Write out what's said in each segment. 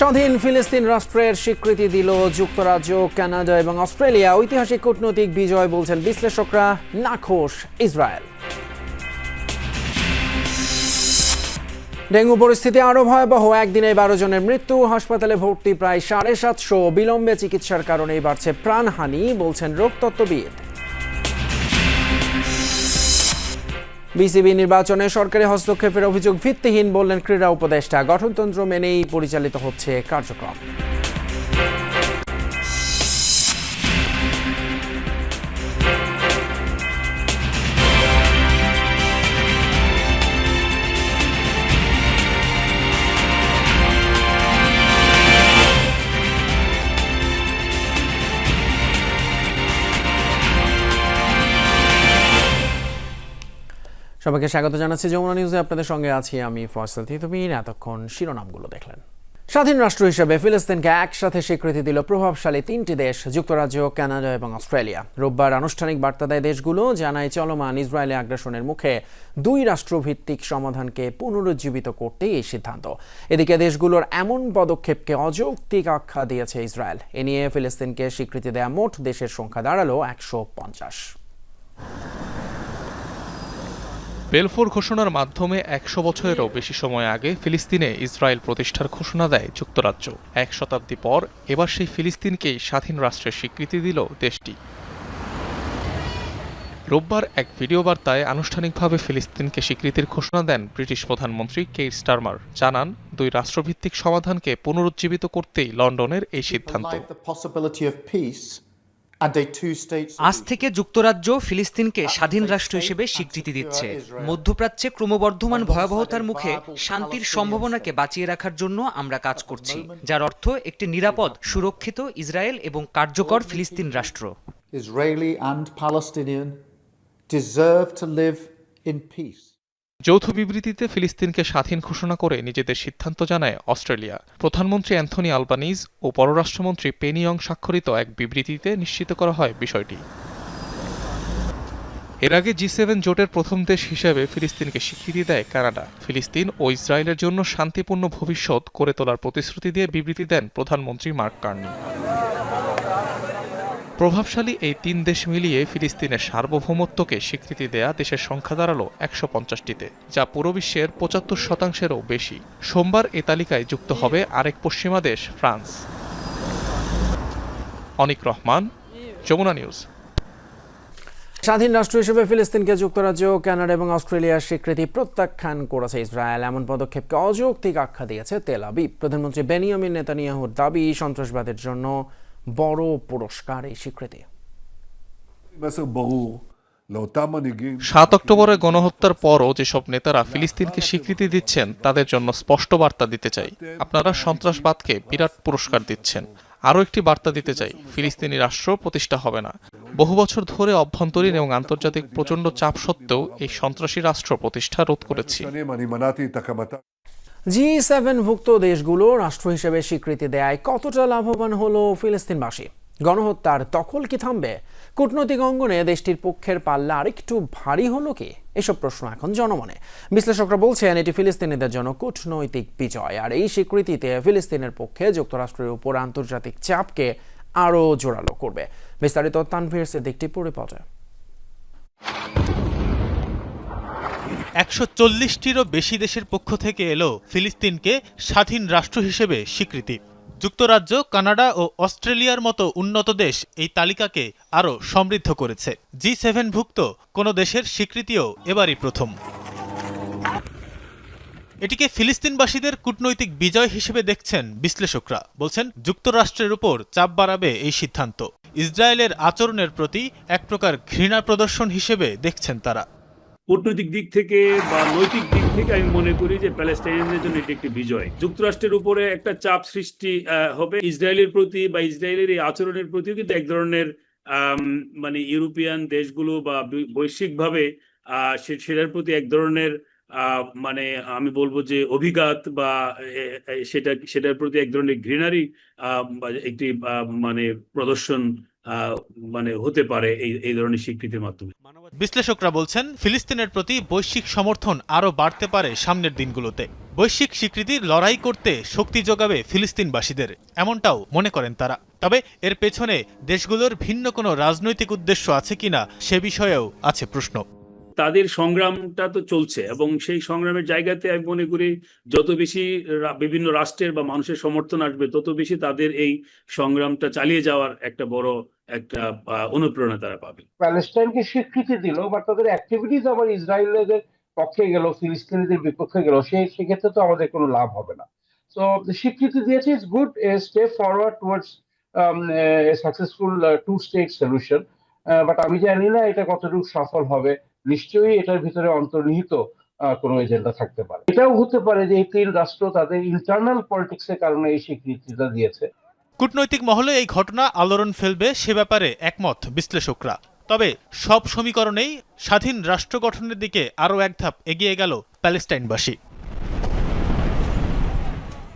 স্বাধীন ফিলিস্তিন রাষ্ট্রের স্বীকৃতি দিল যুক্তরাজ্য, কানাডা এবং অস্ট্রেলিয়া। ঐতিহাসিক কূটনৈতিক বিজয় বলছেন বিশ্লেষকরা নাখোশ ইসরায়েল। ডেঙ্গু পরিস্থিতি আরও ভয়াবহ। একদিনে বারো জনের মৃত্যু, হাসপাতালে ভর্তি প্রায় সাড়ে সাতশো বিলম্বে চিকিৎসার কারণেই বাড়ছে প্রাণহানি, বলছেন রোগতত্ত্ববিদ। বিসিবি নির্বাচনে সরকারি হস্তক্ষেপের অভিযোগ ভিত্তিহীন বললেন ক্রীড়া উপদেষ্টা। গঠনতন্ত্র মেনেই পরিচালিত হচ্ছে কার্যক্রম। সবাইকে স্বাগত জানাচ্ছি যমুনা নিউজে। আপনাদের সঙ্গে আছি আমি ফয়সাল তিতুমিন এতক্ষণ শিরোনামগুলো দেখলেন। স্বাধীন রাষ্ট্র হিসেবে ফিলিস্তিনকে একসাথে স্বীকৃতি দিল প্রভাবশালী তিনটি দেশ, যুক্তরাজ্য, কানাডা এবং অস্ট্রেলিয়া। রোববার আনুষ্ঠানিক বার্তা দেয় দেশগুলো, জানায় চলমান ইসরায়েলি আগ্রাসনের মুখে দুই রাষ্ট্রভিত্তিক সমাধানকে পুনরুজ্জীবিত করতেই এই সিদ্ধান্ত। এদিকে দেশগুলোর এমন পদক্ষেপকে অযৌক্তিক আখ্যা দিয়েছে ইসরায়েল। এ নিয়ে ফিলিস্তিনকে স্বীকৃতি দেয়া মোট দেশের সংখ্যা দাঁড়াল একশো পঞ্চাশ। বেলফোর ঘোষণার মাধ্যমে একশো বছরেরও বেশি সময় আগে ফিলিস্তিনে ইসরায়েল প্রতিষ্ঠার ঘোষণা দেয় যুক্তরাজ্য। এক শতাব্দী পর এবার সেই ফিলিস্তিনকেই স্বাধীন রাষ্ট্রের স্বীকৃতি দিল দেশটি। রোববার এক ভিডিও বার্তায় আনুষ্ঠানিকভাবে ফিলিস্তিনকে স্বীকৃতির ঘোষণা দেন ব্রিটিশ প্রধানমন্ত্রী কেইর স্টারমার। জানান, দুই রাষ্ট্রভিত্তিক সমাধানকে পুনরুজ্জীবিত করতেই লন্ডনের এই সিদ্ধান্ত। আজ থেকে যুক্তরাজ্য ফিলিস্তিনকে স্বাধীন রাষ্ট্র হিসেবে স্বীকৃতি দিচ্ছে। মধ্যপ্রাচ্যে ক্রমবর্ধমান ভয়াবহতার মুখে শান্তির সম্ভাবনাকে বাঁচিয়ে রাখার জন্য আমরা কাজ করছি যার অর্থ একটি নিরাপদ সুরক্ষিত ইসরায়েল এবং কার্যকর ফিলিস্তিন রাষ্ট্র। Israeli and Palestinian deserve to live in peace. যৌথ বিবৃতিতে ফিলিস্তিনকে স্বাধীন ঘোষণা করে নিজেদের সিদ্ধান্ত জানায় অস্ট্রেলিয়া। প্রধানমন্ত্রী অ্যান্থনি আলবানিজ ও পররাষ্ট্রমন্ত্রী পেনিয়ং স্বাক্ষরিত এক বিবৃতিতে নিশ্চিত করা হয় বিষয়টি। এর আগে জি সেভেন জোটের প্রথম দেশ হিসেবে ফিলিস্তিনকে স্বীকৃতি দেয় কানাডা। ফিলিস্তিন ও ইসরায়েলের জন্য শান্তিপূর্ণ ভবিষ্যৎ করে তোলার প্রতিশ্রুতি দিয়ে বিবৃতি দেন প্রধানমন্ত্রী মার্ক কার্নি। প্রভাবশালী এই তিন দেশ মিলিয়ে ফিলিস্তিনের সার্বভৌমত্বকে স্বীকৃতি দেয়া দেশের সংখ্যা দাঁড়াল একশো পঞ্চাশটিতে, যা পুরো বিশ্বের পঁচাত্তর শতাংশেরও বেশি। সোমবার এ তালিকায় যুক্ত হবে আরেক পশ্চিমা দেশ, ফ্রান্স। অনিক রহমান, যমুনা নিউজ। স্বাধীন রাষ্ট্র হিসেবে ফিলিস্তিনকে যুক্তরাজ্য, কানাডা এবং অস্ট্রেলিয়ার স্বীকৃতি প্রত্যাখ্যান করেছে ইসরায়েল। এমন পদক্ষেপকে অযৌক্তিক আখ্যা দিয়েছে তেল আবিব। প্রধানমন্ত্রী বেনিয়ামিন নেতানিয়াহুর দাবি, সন্ত্রাসবাদের জন্য বড় পুরস্কার এই স্বীকৃতি। সাত অক্টোবরের গণহত্যার পরও যেসব নেতারা ফিলিস্তিনকে স্বীকৃতি দিচ্ছেন তাদের জন্য স্পষ্ট বার্তা দিতে চাই। আপনারা সন্ত্রাসবাদকে বিরাট পুরস্কার দিচ্ছেন। আরও একটি বার্তা দিতে চাই ফিলিস্তিনি রাষ্ট্র প্রতিষ্ঠা হবে না। বহু বছর ধরে অভ্যন্তরীণ এবং আন্তর্জাতিক প্রচণ্ড চাপ সত্ত্বেও এই সন্ত্রাসী রাষ্ট্র প্রতিষ্ঠা রোধ করেছি। জি সেভেনভুক্ত দেশগুলো রাষ্ট্র হিসেবে স্বীকৃতি দেয় কতটা লাভবান হলো ফিলিস্তিনবাসী? গণহত্যার দখল কি থামবে? কূটনৈতিক অঙ্গনে দেশটির পক্ষের পাল্লা আরেকটু ভারী হলো কি? এসব প্রশ্ন এখন জনমনে। বিশ্লেষকরা বলছেন, এটি ফিলিস্তিনিদের জন্য কূটনৈতিক বিজয়, আর এই স্বীকৃতিতে ফিলিস্তিনের পক্ষে যুক্তরাষ্ট্রের উপর আন্তর্জাতিক চাপকে আরও জোরালো করবে। বিস্তারিত তানভীর সিদ্দিক টিপুর একশো চল্লিশটিরও বেশি দেশের পক্ষ থেকে এলো ফিলিস্তিনকে স্বাধীন রাষ্ট্র হিসেবে স্বীকৃতি। যুক্তরাজ্য, কানাডা ও অস্ট্রেলিয়ার মতো উন্নত দেশ এই তালিকাকে আরও সমৃদ্ধ করেছে। জি সেভেনভুক্ত কোনো দেশের স্বীকৃতিও এবারই প্রথম। এটিকে ফিলিস্তিনবাসীদের কূটনৈতিক বিজয় হিসেবে দেখছেন বিশ্লেষকরা। বলছেন, যুক্তরাষ্ট্রের উপর চাপ বাড়াবে এই সিদ্ধান্ত। ইসরায়েলের আচরণের প্রতি এক প্রকার ঘৃণা প্রদর্শন হিসেবে দেখছেন তারা। কূটনৈতিক দিক থেকে বা নৈতিক দিক থেকে আমি মনে করি যে প্যালেস্টাইনিয়ানদের জন্য এটি একটি বিজয়। যুক্তরাষ্ট্রের উপরে একটা চাপ সৃষ্টি হবে। ইসরায়েলের প্রতি বা ইসরায়েলের এই আচরণের প্রতিও কিন্তু এক ধরনের মানে ইউরোপিয়ান দেশগুলো বা বৈশ্বিকভাবে সেটার প্রতি এক ধরনের মানে আমি বলব যে অভিঘাত বা সেটা, সেটার প্রতি এক ধরনের ঘৃণারই একটি মানে প্রদর্শন মানে হতে পারে এই এই ধরনের স্বীকৃতির মাধ্যমে। বিশ্লেষকরা বলছেন, ফিলিস্তিনের প্রতি বৈশ্বিক সমর্থন আরও বাড়তে পারে সামনের দিনগুলোতে। বৈশ্বিক স্বীকৃতির লড়াই করতে শক্তি যোগাবে ফিলিস্তিনবাসীদের, এমনটাও মনে করেন তারা। তবে এর পেছনে দেশগুলোর ভিন্ন কোনো রাজনৈতিক উদ্দেশ্য আছে কিনা সে বিষয়েও আছে প্রশ্ন। তাদের সংগ্রামটা তো চলছে এবং সেই সংগ্রামের জায়গাতে আমি মনে করি যত বেশি বিভিন্ন রাষ্ট্রের বা মানুষের সমর্থন আসবে, তত বেশি তাদের এই সংগ্রামটা চালিয়ে যাওয়ার একটা বড় একটা অনুপ্রেরণা তারা পাবে। প্যালেস্টাইনকে স্বীকৃতি দিল বা তাদের অ্যাক্টিভিটিস আবার ইসরায়েলের পক্ষে গেল, ফিলিস্তিনিদের বিপক্ষে গেল, সে, সেক্ষেত্রে তো আমাদের কোনো লাভ হবে না। তো স্বীকৃতি দিয়েছে it's good step forward towards successful two state solution but আমি জানি না এটা কতটুকু সফল হবে। নিশ্চয়ই এটার ভিতরে অন্তর্নিহিত কোনো এজেন্ডা থাকতে পারে। এটাও হতে পারে যে এই তিন রাষ্ট্র তাদের ইন্টারনাল পলিটিক্সের কারণে এই স্বীকৃতিটা দিয়েছে। কূটনৈতিক মহলে এই ঘটনা আলোড়ন ফেলবে সে ব্যাপারে একমত বিশ্লেষকরা। তবে সব সমীকরণেই স্বাধীন রাষ্ট্র গঠনের দিকে আরও এক ধাপ এগিয়ে গেল প্যালেস্টাইনবাসী।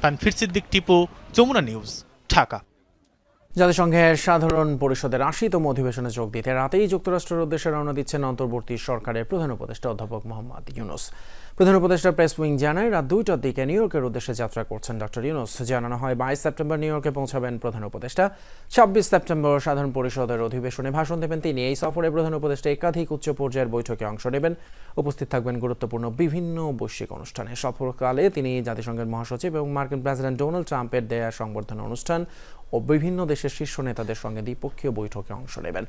তানফির সিদ্দিক টিপু, যমুনা নিউজ, ঢাকা। জাতিসংঘের সাধারণ পরিষদের আশিতম অধিবেশনে যোগ দিতে রাতেই যুক্তরাষ্ট্রের উদ্দেশ্যে রওনা দিচ্ছেন অন্তর্বর্তী সরকারের প্রধান উপদেষ্টা অধ্যাপক মোহাম্মদ ইউনুস। প্রধান উপদেষ্টা প্রেস উইং জানায়, রাত দুইটার দিকে নিউ ইয়র্কের উদ্দেশ্যে যাত্রা করছেন ডক্টর ইউনুস। জানানো হয়, বাইশ সেপ্টেম্বর নিউ ইয়র্কে পৌঁছাবেন প্রধান উপদেষ্টা। ছাব্বিশ সেপ্টেম্বর সাধারণ পরিষদের অধিবেশনে ভাষণ দেবেন তিনি। এই সফরে প্রধান উপদেষ্টা একাধিক উচ্চ পর্যায়ের বৈঠকে অংশ নেবেন। উপস্থিত থাকবেন গুরুত্বপূর্ণ বিভিন্ন বৈশ্বিক অনুষ্ঠানে। সফরকালে তিনি জাতিসংঘের মহাসচিব এবং মার্কিন প্রেসিডেন্ট ডোনাল্ড ট্রাম্পের দেয়া সংবর্ধনা অনুষ্ঠান ও বিভিন্ন দেশের শীর্ষ নেতাদের সঙ্গে দ্বিপক্ষীয় বৈঠকে অংশ নেবেন।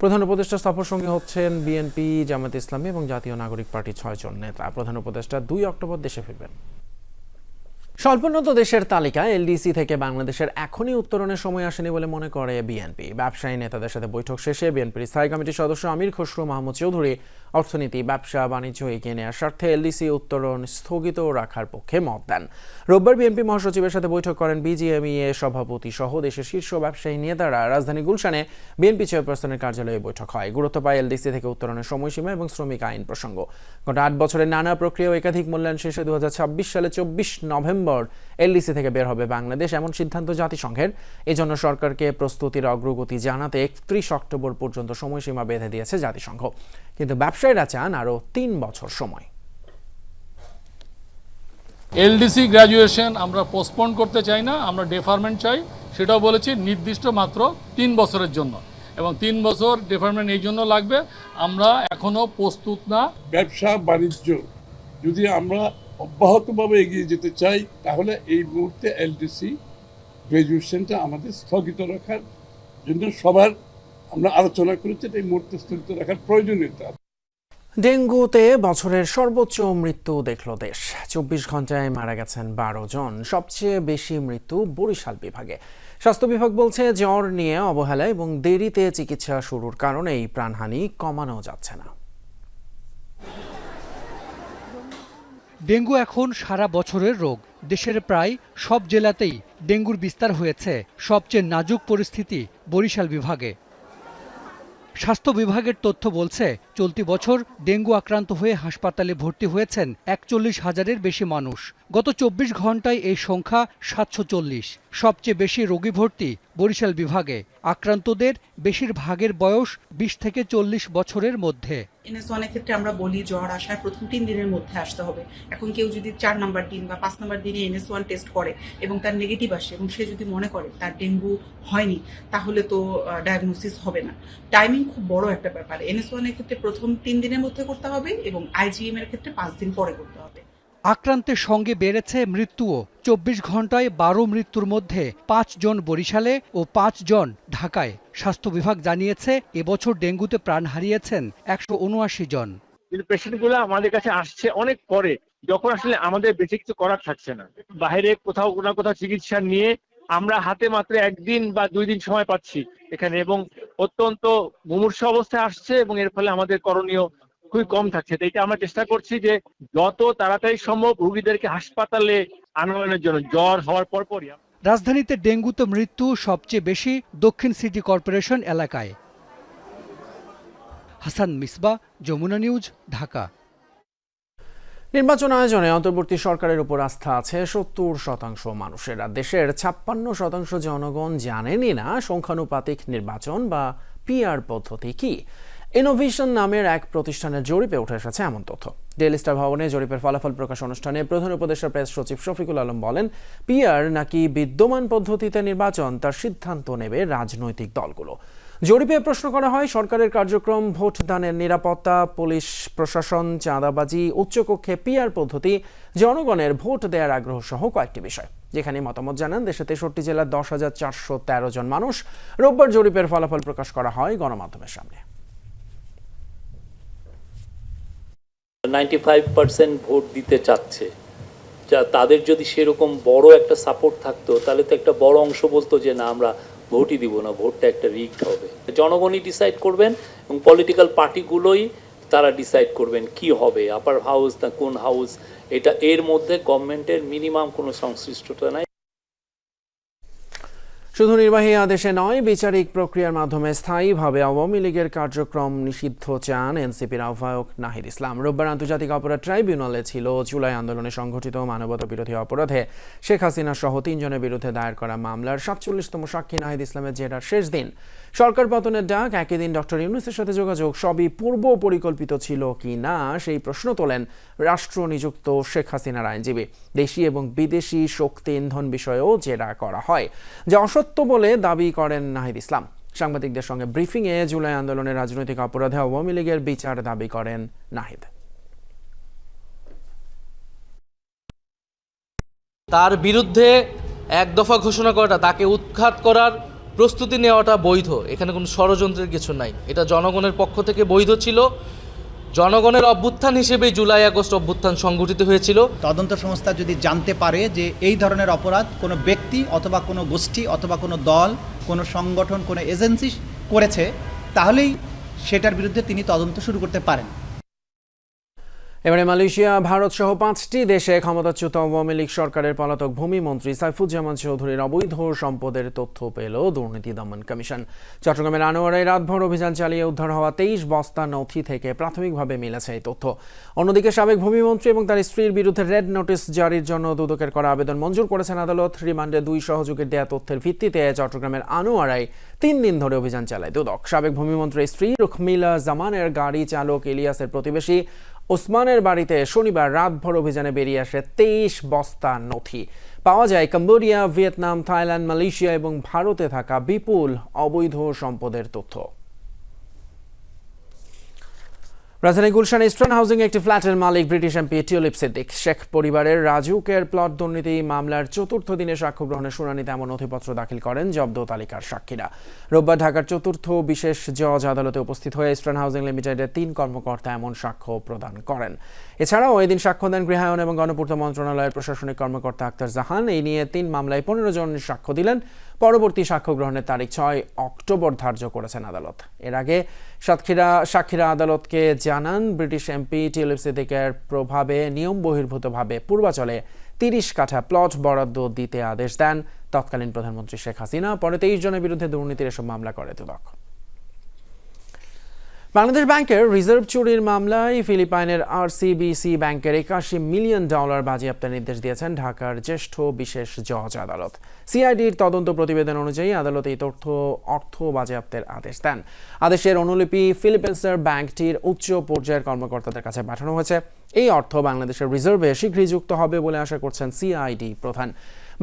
প্রধান উপদেষ্টা সফর সঙ্গে হচ্ছেন বিএনপি জামাত ইসলামী এবং জাতীয় নাগরিক পার্টির ছয়জন নেতা। প্রধান উপদেষ্টা দুই অক্টোবর দেশে ফিরবেন। স্বল্পোন্নত দেশের তালিকায় এলডিসি থেকে বাংলাদেশের এখনই উত্তরণের সময় আসেনি বলে মনে করে বিএনপি। ব্যবসায়ী নেতাদের সাথে বৈঠক শেষে বিএনপির স্থায়ী কমিটির সদস্য আমির খসরু মাহমুদ চৌধুরী অর্থনীতি, ব্যবসা, বাণিজ্য এগিয়ে নেওয়ার স্বার্থে এলডিসি উত্তরণ স্থগিত রাখার পক্ষে মত দেন। রোববার বিএনপি মহাসচিবের সাথে বৈঠক করেন বিজিএমইএ সভাপতি সহ দেশের শীর্ষ ব্যবসায়ী নেতারা। রাজধানী গুলশানে বিএনপি চেয়ারপারসনের কার্যালয়ে বৈঠক হয়। গুরুত্ব পায় এলডিসি থেকে উত্তরণের সময়সীমা এবং শ্রমিক আইন প্রসঙ্গ। গত আট বছরের নানা প্রক্রিয়া ও একাধিক মূল্যায়ন শেষে দু হাজার ছাব্বিশ সালে চব্বিশ নভেম্বর এলডিসি থেকে বের হবে বাংলাদেশ এমন সিদ্ধান্ত জাতিসংঘের। এজন্য সরকারকে প্রস্তুতির অগ্রগতি জানাতে একত্রিশ অক্টোবর পর্যন্ত সময়সীমা বেঁধে দিয়েছে জাতিসংঘ। কিন্তু ব্যবসায়ীরা চান আরও তিন বছর সময়। এলডিসি গ্র্যাজুয়েশন আমরা পোস্টপোন করতে চাই না আমরা ডেফারমেন্ট চাই। সেটাও বলেছি নির্দিষ্ট মাত্র তিন বছরের জন্য। এবং তিন বছর ডেফারমেন্ট এই জন্য লাগবে আমরা এখনও প্রস্তুত না। ব্যবসা বাণিজ্য যদি আমরা অব্যাহতভাবে এগিয়ে যেতে চাই, তাহলে এই মুহূর্তে এলডিসি গ্রাজুয়েশনটা আমাদের স্থগিত রাখার জন্য সবার আমরা আলোচনা করেছি এই মুহূর্তে স্থগিত রাখার প্রয়োজনীয়তা। ডেঙ্গুতে বছরের সর্বোচ্চ মৃত্যু দেখল দেশ। চব্বিশ ঘন্টায় মারা গেছেন বারো জন, সবচেয়ে বেশি মৃত্যু বরিশাল বিভাগে। স্বাস্থ্য বিভাগ বলছে, জ্বর নিয়ে অবহেলা এবং দেরিতে চিকিৎসা শুরুর কারণেই প্রাণহানি কমানো যাচ্ছে না। ডেঙ্গু এখন সারা বছরের রোগ। দেশের প্রায় সব জেলাতেই ডেঙ্গুর বিস্তার হয়েছে। সবচেয়ে নাজুক পরিস্থিতি বরিশাল বিভাগে। স্বাস্থ্য বিভাগের তথ্য বলছে, চলতি বছর ডেঙ্গু আক্রান্ত হয়ে হাসপাতালে ভর্তি হয়েছেন একচল্লিশ হাজারের বেশি মানুষ। গত চব্বিশ ঘন্টায় এই সংখ্যা সাতশো চল্লিশ। সবচেয়ে বেশি রোগী ভর্তি বরিশাল বিভাগে। আক্রান্তদের বেশিরভাগের বয়স বিশ থেকে চল্লিশ বছরের মধ্যে। এনএস ওয়ানের ক্ষেত্রে আমরা বলি জ্বর আসার প্রথম তিন দিনের মধ্যে আসতে হবে। এখন কেউ যদি চার নাম্বার দিন বা পাঁচ নাম্বার দিনে এনএস ওয়ান টেস্ট করে এবং তার নেগেটিভ আসে এবং সে যদি মনে করে তার ডেঙ্গু হয়নি, তাহলে তো ডায়াগনোসিস হবে না। টাইমিং খুব বড় একটা ব্যাপার। এনএস ওয়ানের ক্ষেত্রে প্রথম তিন দিনের মধ্যে করতে হবে এবং আইজিএম এর ক্ষেত্রে পাঁচ দিন পরে করতে হবে। আক্রান্তের সঙ্গে বেড়েছে মৃত্যুও। চব্বিশ ঘন্টায় বারো মৃত্যুর মধ্যে পাঁচ জন বরিশালে ও পাঁচ জন ঢাকায়। স্বাস্থ্য বিভাগ জানিয়েছে, এবছর ডেঙ্গুতে প্রাণ হারিয়েছেন একশো উনআশি জন। পেশেন্টগুলো আমাদের কাছে আসছে অনেক পরে, যখন আসলে আমাদের বেশি কিছু করার থাকছে না। বাইরে কোথাও না কোথাও চিকিৎসা নিয়ে আমরা হাতে মাত্র একদিন বা দুই দিন সময় পাচ্ছি এখানে এবং অত্যন্ত মুমূর্ষ অবস্থায় আসছে এবং এর ফলে আমাদের করণীয় খুবই কম থাকছে। তো এটা আমরা চেষ্টা করছি যে যত তাড়াতাড়ি সম্ভব রুগীদেরকে হাসপাতালে আনয়নের জন্য। জ্বর হওয়ার পরপরই রাজধানীতে ডেঙ্গুতে মৃত্যু সবচেয়ে বেশি দক্ষিণ সিটি কর্পোরেশন এলাকায়। হাসান মিসবা যমুনা নিউজ ঢাকা। নির্বাচন আয়োজনে অন্তর্বর্তী সরকারের উপর আস্থা আছে সত্তর শতাংশ মানুষের। আর দেশের ছাপ্পান্ন শতাংশ জনগণ জানেনই না সংখ্যানুপাতিক নির্বাচন বা পিআর পদ্ধতি কি। ইনোভেশন নামের এক প্রতিষ্ঠানের জরিপে উঠে এসেছে এমন তথ্য। ডেইলি স্টার ভবনে জরিপের ফলাফল প্রকাশ অনুষ্ঠানে প্রধান উপদেষ্টা প্রেস সচিব শফিকুল আলম বলেন, পিআর নাকি বিদ্যমান পদ্ধতিতে নির্বাচন, তার সিদ্ধান্ত নেবে রাজনৈতিক দলগুলো। জরিপে প্রশ্ন করা হয়, সরকারের কার্যক্রম ভোট দানের নিরাপত্তা, পুলিশ প্রশাসন, চাঁদাবাজি, উচ্চকক্ষে পিআর পদ্ধতি, জনগণের ভোট দেওয়ার আগ্রহ সহ কয়েকটি বিষয়। যেখানে মতামত জানান, দেশে তেষট্টি জেলার দশ হাজার চারশো তেরো জন মানুষ। রোববার জরিপের ফলাফল প্রকাশ করা হয় গণমাধ্যমের সামনে। নাইনটি ফাইভ পার্সেন্ট ভোট দিতে চাচ্ছে। যা তাদের যদি সেরকম বড় একটা সাপোর্ট থাকতো, তাহলে তো একটা বড় অংশ বলতো যে, না, আমরা ভোটই দিব না, ভোটটা একটা রিগড হবে। জনগণই ডিসাইড করবেন এবং পলিটিক্যাল পার্টিগুলোই তারা ডিসাইড করবেন কি হবে আপার হাউস না কোন হাউস এটা এর মধ্যে গভর্নমেন্টের মিনিমাম কোনো সংশ্লিষ্টতা নাই। শুধু নির্বাহী আদেশে নয়, বিচারিক প্রক্রিয়ার মাধ্যমে স্থায়ীভাবে আওয়ামী লীগের কার্যক্রম নিষিদ্ধ চান এনসিপির আহ্বায়ক নাহিদ ইসলাম। রোববার আন্তর্জাতিক অপরাধ ট্রাইব্যুনালে ছিল জুলাই আন্দোলনে সংঘটিত মানবতা বিরোধী অপরাধে শেখ হাসিনা সহ তিনজনের বিরুদ্ধে দায়ের করা মামলার সাতচল্লিশতম সাক্ষী নাহিদ ইসলামের জেরার শেষ দিন। সরকার পতনের ডাক, একই দিন ডক্টর ইউনুসের সাথে যোগাযোগ। সবই পূর্ব পরিকল্পিত ছিল কি না, সেই প্রশ্ন তোলেন রাষ্ট্র নিযুক্ত শেখ হাসিনার আইনজীবী। দেশি এবং বিদেশি শক্তি ইন্ধন বিষয়েও জেরা করা হয়। যা অসত্য বলে দাবি করেন নাহিদ ইসলাম। সাংবাদিকদের সঙ্গে ব্রিফিংয়ে জুলাই আন্দোলনের রাজনৈতিক অপরাধে আওয়ামী লীগের বিচার দাবি করেন নাহিদ। তার বিরুদ্ধে এক দফা ঘোষণা করাটা, তাকে উৎখাত করার প্রস্তুতি নেওয়াটা বৈধ, এখানে কোনো ষড়যন্ত্রের কিছু নাই। এটা জনগণের পক্ষ থেকে বৈধ ছিল। জনগণের অভ্যুত্থান হিসেবে জুলাই আগস্ট অভ্যুত্থান সংঘটিত হয়েছিল। তদন্ত সংস্থা যদি জানতে পারে যে এই ধরনের অপরাধ কোনো ব্যক্তি অথবা কোনো গোষ্ঠী অথবা কোনো দল, কোনো সংগঠন, কোনো এজেন্সি করেছে, তাহলেই সেটার বিরুদ্ধে তিনি তদন্ত শুরু করতে পারেন। এবারে মালয়েশিয়া, ভারত সহ পাঁচটি দেশে ক্ষমতাচ্যুত আওয়ামী লীগ সরকারের পলাতক ভূমিমন্ত্রী সাইফুজ্জামান চৌধুরীর অবৈধ সম্পদের তথ্য পেল দুর্নীতি দমন কমিশন। চট্টগ্রামের আনোয়ারায় রাতভর অভিযান চালিয়ে উদ্ধার হওয়া তেইশ বস্তা নথি থেকে প্রাথমিকভাবে মিলেছে এই তথ্য। অন্যদিকে সাবেক ভূমিমন্ত্রী এবং তার স্ত্রীর বিরুদ্ধে রেড নোটিশ জারির জন্য দুদকের করা আবেদন মঞ্জুর করেছেন আদালত। রিমান্ডে দুই সহযোগীর দেয়া তথ্যের ভিত্তিতে চট্টগ্রামের আনোয়ারায় তিন দিন ধরে অভিযান চালায় দুদক। সাবেক ভূমিমন্ত্রীর স্ত্রী রুখমিলা জামানের গাড়ি চালক ইলিয়াসের প্রতিবেশী ওসমানের বাড়িতে শনিবার রাতভর অভিযানে বেরিয়ে আসে তেইশ বস্তা নথি। পাওয়া যায় কম্বোডিয়া, ভিয়েতনাম, থাইল্যান্ড, মালয়েশিয়া এবং ভারতে থাকা বিপুল অবৈধ সম্পদের তথ্য। রাজধানী গুলশান ইস্টার্ন হাউজিং একটি ফ্ল্যাটের মালিক British MP Tulip Siddiq. Sheikh পরিবারের রাজুকের প্লট দুর্নীতি মামলার চতুর্থ দিনে সাক্ষ্য গ্রহণের শুনানিতে এমন নথিপত্র দাখিল করেন জব্দ তালিকার সাক্ষীরা। রোববার ঢাকার চতুর্থ বিশেষ জজ আদালতে উপস্থিত হয়ে ইস্টার্ন হাউজিং লিমিটেডের তিন কর্মকর্তা এমন সাক্ষ্য প্রদান করেন। এছাড়াও এদিন সাক্ষ্য দেন গৃহায়ন এবং গণপূর্ত মন্ত্রণালয়ের প্রশাসনিক কর্মকর্তা আক্তার জাহান। এই নিয়ে তিন মামলায় পনেরো জন সাক্ষ্য দিলেন। পরবর্তী সাক্ষ্য গ্রহণের তারিখ ছয় অক্টোবর ধার্য করেছেন আদালত। এর আগে সাতক্ষীরা সাক্ষীরা আদালতকে জানান, ব্রিটিশ এমপি টিএলএফ সিদ্দিকের প্রভাবে নিয়ম বহির্ভূতভাবে পূর্বাচলে তিরিশ কাঠা প্লট বরাদ্দ দিতে আদেশ দেন তৎকালীন প্রধানমন্ত্রী শেখ হাসিনা। পরে তেইশ জনের বিরুদ্ধে দুর্নীতির এসব মামলা করে দুদক। বাংলাদেশ ব্যাংকের রিজার্ভ চুরির মামলায় ফিলিপাইনের আরসিবিসি ব্যাংকের একাশি মিলিয়ন ডলার বাজেয়াপ্তের নির্দেশ দিয়েছেন ঢাকার জ্যেষ্ঠ বিশেষ জজ আদালত। সিআইডির তদন্ত প্রতিবেদন অনুযায়ী আদালত এই তথ্য, অর্থ বাজেয়াপ্তের আদেশ দেন। আদেশের অনুলিপি ফিলিপিন্সের ব্যাংকটির উচ্চ পর্যায়ের কর্মকর্তাদের কাছে পাঠানো হয়েছে। এই অর্থ বাংলাদেশের রিজার্ভে শীঘ্রই যুক্ত হবে বলে আশা করছেন সিআইডি প্রধান।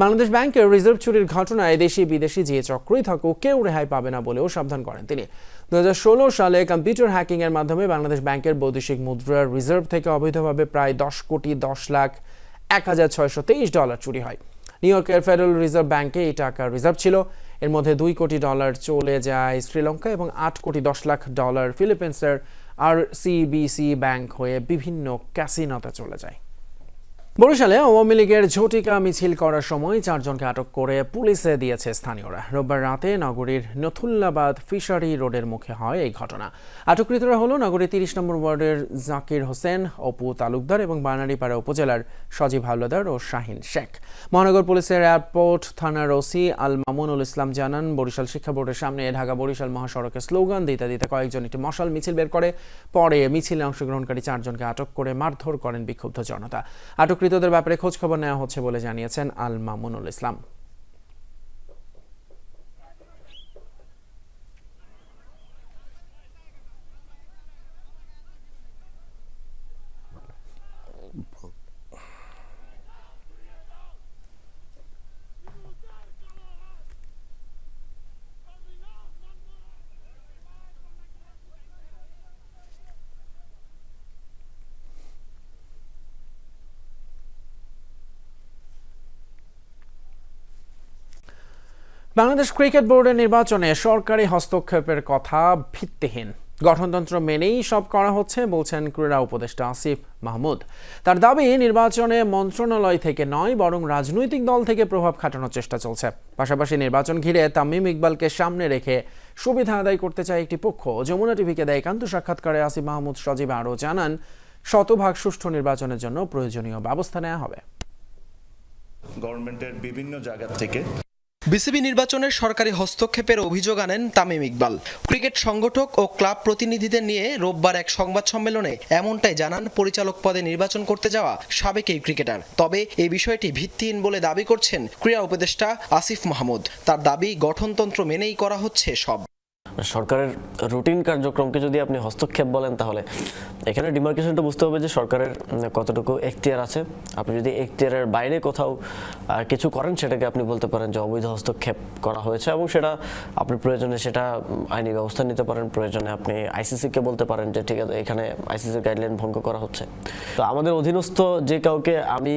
বাংলাদেশ ব্যাংকের রিজার্ভ চুরির ঘটনায় দেশি বিদেশি যে চক্রই থাকুক, কেউ রেহাই পাবে না বলেও সাবধান করেন তিনি। দু হাজার ষোলো সালে কম্পিউটার হ্যাকিং এর মাধ্যমে বাংলাদেশ ব্যাংকের বৈদেশিক মুদ্রার রিজার্ভ থেকে অবৈধভাবে প্রায় দশ কোটি দশ লাখ এক হাজার ছয়শো তেইশ ডলার চুরি হয়। নিউ ইয়র্কের ফেডারেল রিজার্ভ ব্যাংকে এই টাকার রিজার্ভ ছিল। এর মধ্যে দুই কোটি ডলার চলে যায় শ্রীলঙ্কা এবং আট কোটি দশ লাখ ডলার ফিলিপিন্সের আর সিবিসি ব্যাংক হয়ে বিভিন্ন ক্যাসিনোতে চলে যায়। বরিশালে আওয়ামী লীগের ঝটিকা মিছিল করার সময় চারজনকে আটক করে পুলিশে দিয়েছে স্থানীয়রা। রোববার রাতে নগরীর নথুল্লাবাদ ফিশারি রোডের মুখে হয় এই ঘটনা। আটককৃতরা হল নগরীর তিরিশ নম্বর ওয়ার্ডের জাকির হোসেন, অপু তালুকদার এবং বানারীপাড়া উপজেলার সজীব হাওলাদার ও শাহিন শেখ। মহানগর পুলিশের এয়ারপোর্ট থানার ওসি আল মামুনুল ইসলাম জানান, বরিশাল শিক্ষা বোর্ডের সামনে ঢাকা বরিশাল মহাসড়কে স্লোগান দিতে দিতে কয়েকজন একটি মশাল মিছিল বের করে। পরে মিছিলে অংশগ্রহণকারী চারজনকে আটক করে মারধর করেন বিক্ষুব্ধ জনতা। আটককৃতদের ব্যাপারে খোঁজখবর নেওয়া হচ্ছে বলে জানিয়েছেন আল মামুনুল ইসলাম। বাংলাদেশ ক্রিকেট বোর্ডের নির্বাচনে সরকারি হস্তক্ষেপের কথা ভিত্তিহীন। গঠনতন্ত্র মেনেই সব করা হচ্ছে, বলছেন ক্রীড়া উপদেষ্টা আসিফ মাহমুদ। তার দাবি, নির্বাচনে মন্ত্রণালয় থেকে নয়, বরং রাজনৈতিক দল থেকে প্রভাব খাটানোর চেষ্টা চলছে। পাশাপাশি নির্বাচন ঘিরে তামিম ইকবালকে সামনে রেখে সুবিধা আদায় করতে চায় একটি পক্ষ। যমুনা টিভিকে দেয় একান্ত সাক্ষাৎকারে আসিফ মাহমুদ সজীব আরও জানান, শতভাগ সুষ্ঠু নির্বাচনের জন্য প্রয়োজনীয় ব্যবস্থা নেওয়া হবে। গভর্নমেন্টের বিভিন্ন জায়গা থেকে বিসিবি নির্বাচনে সরকারি হস্তক্ষেপের অভিযোগ আনেন তামিম ইকবাল। ক্রিকেট সংগঠক ও ক্লাব প্রতিনিধিদের নিয়ে রোববার এক সংবাদ সম্মেলনে এমনটাই জানান পরিচালক পদে নির্বাচন করতে যাওয়া সাবেক এই ক্রিকেটার। তবে এই বিষয়টি ভিত্তিহীন বলে দাবি করছেন ক্রীড়া উপদেষ্টা আসিফ মাহমুদ। তার দাবি গঠনতন্ত্র মেনেই করা হচ্ছে সব। সরকারের রুটিন কার্যক্রমকে যদি আপনি হস্তক্ষেপ বলেন তাহলে, এখানে ডিমার্কেশনটা বুঝতে হবে যে সরকারের কতটুকু এখতিয়ার আছে। আপনি যদি এখতিয়ারের বাইরে কোথাও কিছু করেন, সেটাকে আপনি বলতে পারেন যে অবৈধ হস্তক্ষেপ করা হয়েছে এবং সেটা আপনি প্রয়োজনে সেটা আইনি ব্যবস্থা নিতে পারেন। প্রয়োজনে আপনি আইসিসিকে বলতে পারেন যে, ঠিক আছে, এখানে আইসিসির গাইডলাইন ভঙ্গ করা হচ্ছে। তো আমাদের অধীনস্থ যে কাউকে আমি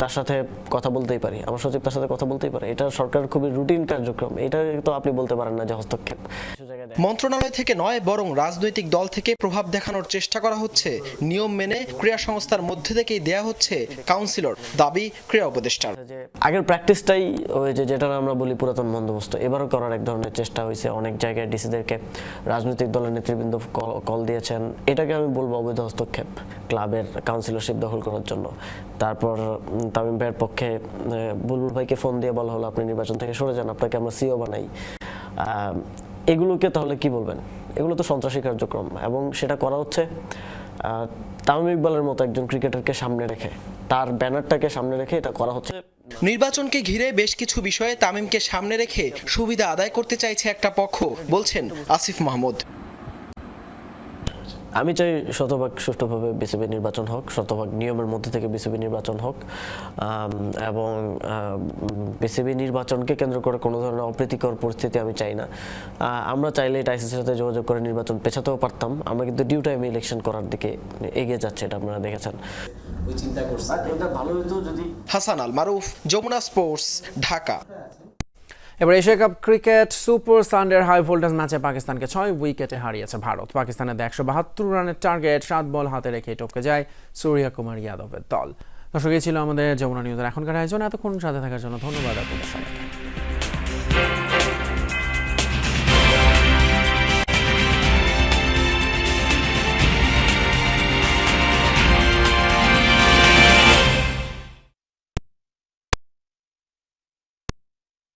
তার সাথে কথা বলতেই পারি, আমার সচিব তার সাথে কথা বলতেই পারে, এটা সরকারের খুবই রুটিন কার্যক্রম। এটা তো আপনি বলতে পারেন না যে হস্তক্ষেপ। কিছু জায়গায় মন্ত্রণালয় থেকে নয় বরং রাজনৈতিক দল থেকে প্রভাব দেখানোর চেষ্টা করা হচ্ছে। নিয়ম মেনে ক্রীড়া সংস্থার মধ্যে থেকেই দেয়া হচ্ছে কাউন্সিলর দাবি ক্রীড়া উপদেষ্টার। আগের প্র্যাকটিসটাই ওই যে যেটা আমরা বলি পুরাতন বন্দোবস্ত। এবারও করার এক ধরনের চেষ্টা হয়েছে। অনেক জায়গায় ডিসিদেরকে রাজনৈতিক দলের নেতৃবৃন্দ কল- দিয়েছেন। এটাকে আমি বলব অবৈধ হস্তক্ষেপ ক্লাবের কাউন্সিলরশিপ দখল করার জন্য। তারপর তামিম ভাইয়ের পক্ষে বুলবুল ভাইকে ফোন দিয়ে বলা হলো আপনি নির্বাচন থেকে সরে যান আপনাকে আমরা সিও বানাই। আহ, এগুলোকে তাহলে কি বলবেন? এগুলো তো সন্ত্রাসী কার্যক্রম এবং সেটা করা হচ্ছে তামিম ইকবালের মতো একজন ক্রিকেটারকে সামনে রেখে, তার ব্যানারটাকে সামনে রেখে এটা করা হচ্ছে। নির্বাচনকে ঘিরে বেশ কিছু বিষয়ে তামিমকে সামনে রেখে সুবিধা আদায় করতে চাইছে একটা পক্ষ, বলছেন আসিফ মাহমুদ। আমি চাই শতভাগ সুষ্ঠুভাবে বিসিবি নির্বাচন হোক শতভাগ নিয়মের মধ্যে থেকে বিসিবি নির্বাচন হোক এবং বিসিবি নির্বাচনকে কেন্দ্র করে কোনো ধরনের অপ্রীতিকর পরিস্থিতি আমি চাই না। আমরা চাইলে এটা আইসিসির সাথে যোগাযোগ করে নির্বাচন পেছাতেও পারতাম। আমরা কিন্তু ডিউ টাইমে ইলেকশন করার দিকে এগিয়ে যাচ্ছে এটা আপনারা দেখেছেন। ওই চিন্তা করছি। এটা ভালো হতো যদি হাসান আল মারুফ যমুনা স্পোর্টস ঢাকা। এবার এশিয়া কাপ ক্রিকেট সুপার সানডের হাই ভোল্টেজ ম্যাচে পাকিস্তানকে ছয় উইকেটে হারিয়েছে ভারত। পাকিস্তানের একশো বাহাত্তর রানের টার্গেট সাত বল হাতে রেখে টপকে যায় সূর্য কুমার ইয়াদবের দল। দর্শক ছিল আমাদের যমুনা নিউজের এখনকার আয়োজন। এতক্ষণ সাথে থাকার জন্য ধন্যবাদ আপনাদের সবাইকে।